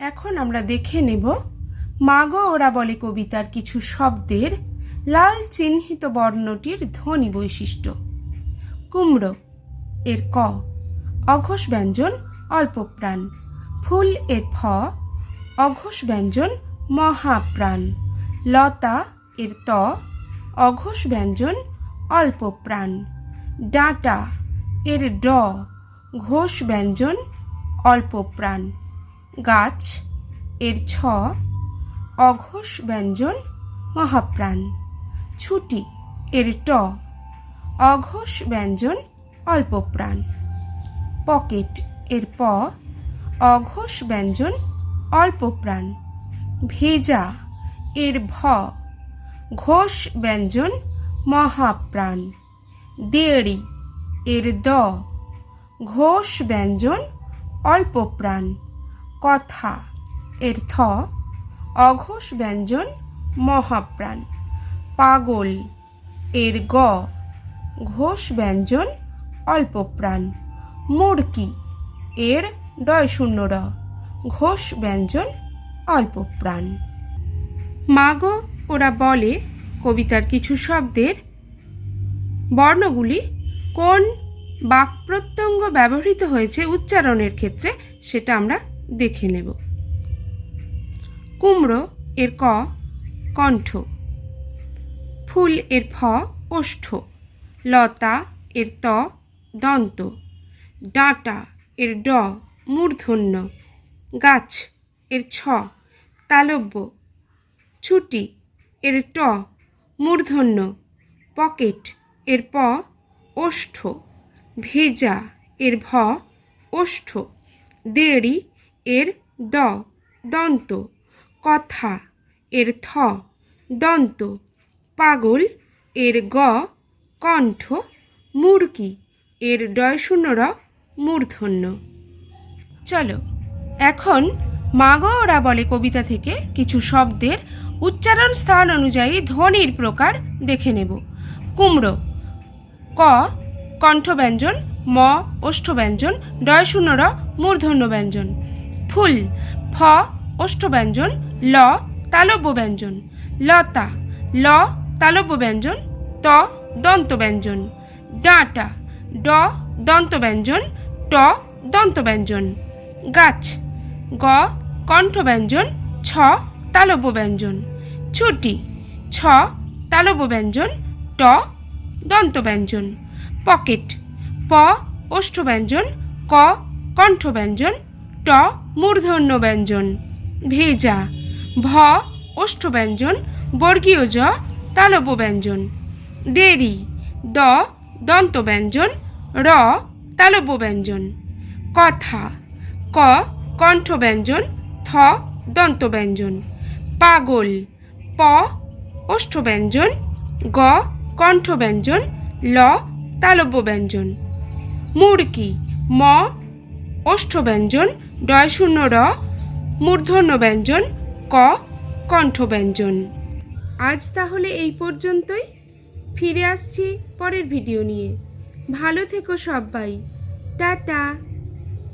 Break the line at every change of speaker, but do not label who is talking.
এখন আমরা দেখে নেব মাগো ওরা বলে কবিতার কিছু শব্দের লাল চিহ্নিত বর্ণটির ধ্বনি বৈশিষ্ট্য। কুমড়ো, এর ক, অঘোষ ব্যঞ্জন অল্পপ্রাণ ফুল, এর ফ, অঘোষ ব্যঞ্জন মহাপ্রাণ লতা, এর ত, অঘোষ ব্যঞ্জন, অল্প প্রাণ। ডাঁটা, এর ড, ঘোষ ব্যঞ্জন, অল্প প্রাণ। গাছ, এর ছ, অঘোষ ব্যঞ্জন, মহাপ্রাণ। ছুটি, এর ট, অঘোষ ব্যঞ্জন, অল্পপ্রাণ। পকেট, এর প, অঘোষ ব্যঞ্জন, অল্পপ্রাণ। ভেজা, এর ভ, ঘোষ ব্যঞ্জন, মহাপ্রাণ। দেড়ি এর দ, ঘোষ ব্যঞ্জন অল্প প্রাণ কথা। এর থ, অঘোষ ব্যঞ্জন, মহাপ্রাণ। পাগল। এর গ, ঘোষ ব্যঞ্জন অল্প প্রাণ মুড়কি এর ডয় শূন্য র ঘোষ ব্যঞ্জন অল্প প্রাণ মাগো, ওরা বলে কবিতার কিছু শব্দের বর্ণগুলি কোন বাক প্রত্যঙ্গ ব্যবহৃত হয়েছে উচ্চারণের ক্ষেত্রে সেটা আমরা দেখে নেব। কুমড়ো এর ক, কণ্ঠ। ফুল এর ফ, ওষ্ঠ। লতা এর ত, দন্ত। ডাঁটা এর ড, মূর্ধন্য। গাছ এর ছ, তালব্য। ছুটি এর ট, মূর্ধন্য। পকেট এর প, ওষ্ঠ। ভেজা এর ভ, ওষ্ঠ। দেড়ি এর দ, দন্ত। কথা, এর থ, দন্ত। পাগল, এর গ, কণ্ঠ। মুরকি এর ডয় শূন্য র মূর্ধন্য। চলো, এখন মাগো ওরা বলে কবিতা থেকে কিছু শব্দের উচ্চারণ স্থান অনুযায়ী ধ্বনির প্রকার দেখে নেব। কুমড়ো, ক কণ্ঠ ব্যঞ্জন ম ওষ্ঠ ব্যঞ্জন ডয় শূন্য র মূর্ধন্য ব্যঞ্জন ফুল, ফ ওষ্ঠ ব্যঞ্জন ল তালব্য ব্যঞ্জন লতা, ল তালব্য ব্যঞ্জন ত দন্ত ব্যঞ্জন ডাঁটা, ড দন্ত ব্যঞ্জন ট দন্ত ব্যঞ্জন গাছ, গ কণ্ঠ ব্যঞ্জন ছ তালব্য ব্যঞ্জন ছুটি, ছ তালব্য ব্যঞ্জন ট দন্ত ব্যঞ্জন পকেট, প ওষ্ঠ ব্যঞ্জন ক কণ্ঠ ব্যঞ্জন ট মূর্ধন্য ব্যঞ্জন, ভেজা, ভ ওষ্ঠ ব্যঞ্জন, বর্গীয় জ তালব্য ব্যঞ্জন, দেরি, দ দন্ত ব্যঞ্জন, র তালব্য ব্যঞ্জন, কথা, ক কণ্ঠ ব্যঞ্জন, থ দন্ত ব্যঞ্জন, পাগল, প ওষ্ঠ ব্যঞ্জন, গ কণ্ঠ ব্যঞ্জন, ল তালব্য ব্যঞ্জন, মুড়কি, ম ওষ্ঠ ব্যঞ্জন ডয় শূন্য র মূর্ধন্য ব্যঞ্জন ক কণ্ঠ ব্যঞ্জন আজ তাহলে এই পর্যন্তই। ফিরে আসছি পরের ভিডিও নিয়ে। ভালো থেকো সবাই। টাটা।